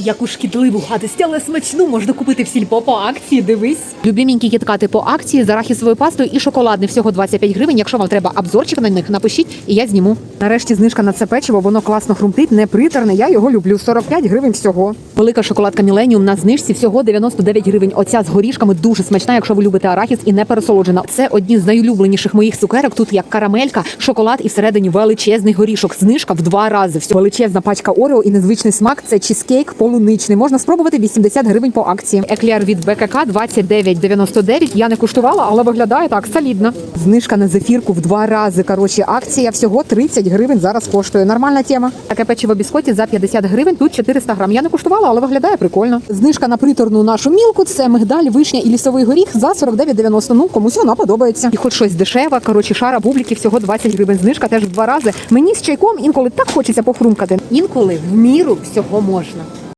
Яку шкідливу гадость, але смачну можна купити в сільпо по акції. Дивись. Любімінькі кіткати по акції з арахісовою пастою і шоколадний всього 25 гривень. Якщо вам треба обзорчик на них, напишіть, і я зніму. Нарешті знижка на це печиво, воно класно хрумтить, не притерне. Я його люблю. 45 гривень всього. Велика шоколадка Міленіум на знижці всього 99 гривень. Оця з горішками дуже смачна, якщо ви любите арахіс і не пересолоджена. Це одні з найулюбленіших моїх цукерок. Тут як карамелька, шоколад і всередині величезний горішок. Знижка в два рази. Величезна пачка Орео і незвичний смак. Це чизкейк полуничний. Можна спробувати 80 гривень по акції. Еклер від БКК 29,99. Я не куштувала, але виглядає так солідно. Знижка на зефірку в два рази. Коротше, акція всього 30 гривень зараз коштує. Нормальна тема. Таке печиво біскоті за 50 гривень. Тут 400 грам. Я не куштувала, але виглядає прикольно. Знижка на приторну нашу мілку. Це мигдаль, вишня і лісовий горіх за 49,90. Ну комусь вона подобається. І хоч щось дешеве. Коротше, шара бубліки всього 20 гривень. Знижка теж в два рази. Мені з чайком інколи так хочеться похрумкати. Інколи в міру всього можна.